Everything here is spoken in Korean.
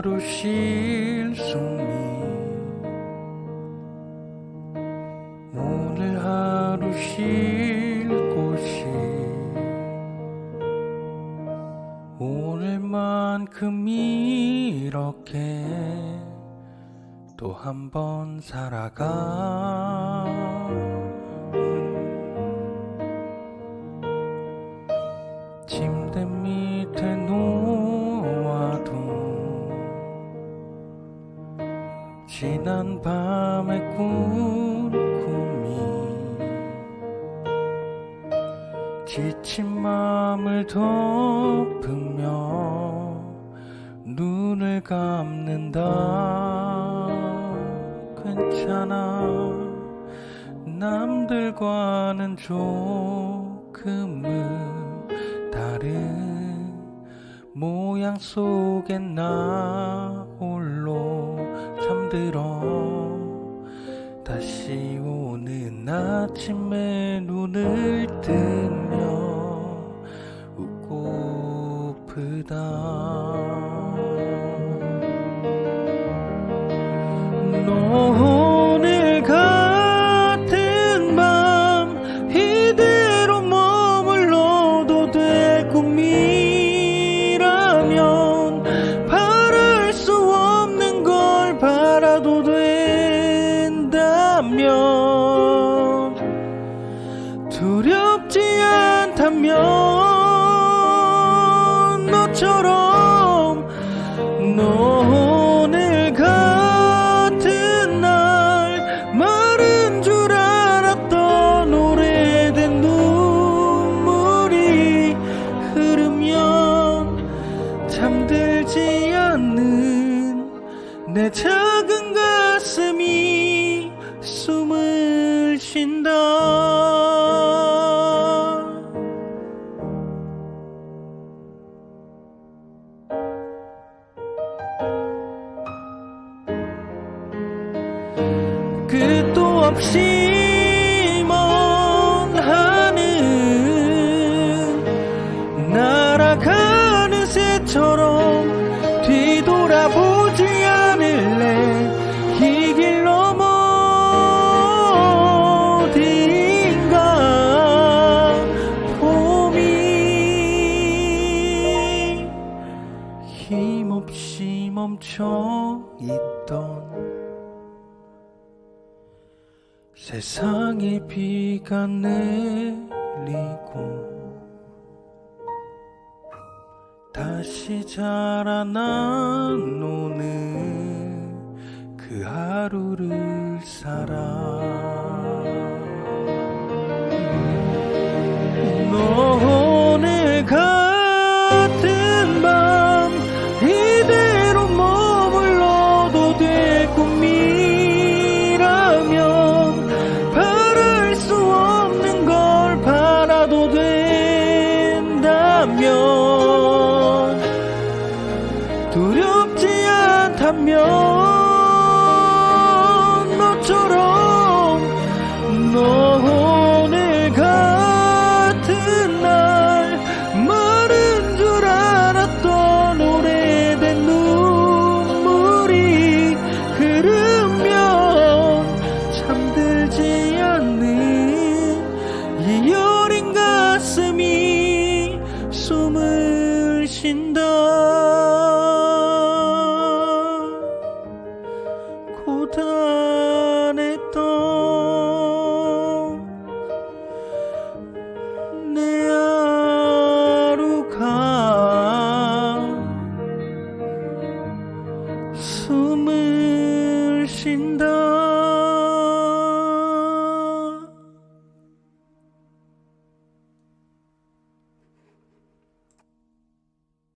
하루 쉴 숨이 오늘 하루 쉴 곳이 오늘만큼 이렇게 또 한 번 살아가 지난 밤의 꾼 꿈이 지친 마음을 덮으며 눈을 감는다. 괜찮아. 남들과는 조금은 다른 모양 속엔 나 홀로 잠들어. 다시 오는 아침에 눈을 뜨며 웃고프다. 너 너처럼 너 오늘 같은 날 마른 줄 알았던 오래된 눈물이 흐르면 잠들지 않는 내 작은 가슴이 숨을 쉰다 없이 먼 하늘 날아가는 새처럼 뒤돌아보지 않을래? 이길 너머 어딘가 봄이 힘없이 멈춰 있던 세상에 비가 내리고 다시 자라난 오늘 그 하루를 살아 된다면 두렵지 않다면 너처럼 너 오늘 같은 날 마른 줄 알았던 오래된 눈물이 흐르면 잠들지 않는 이여 고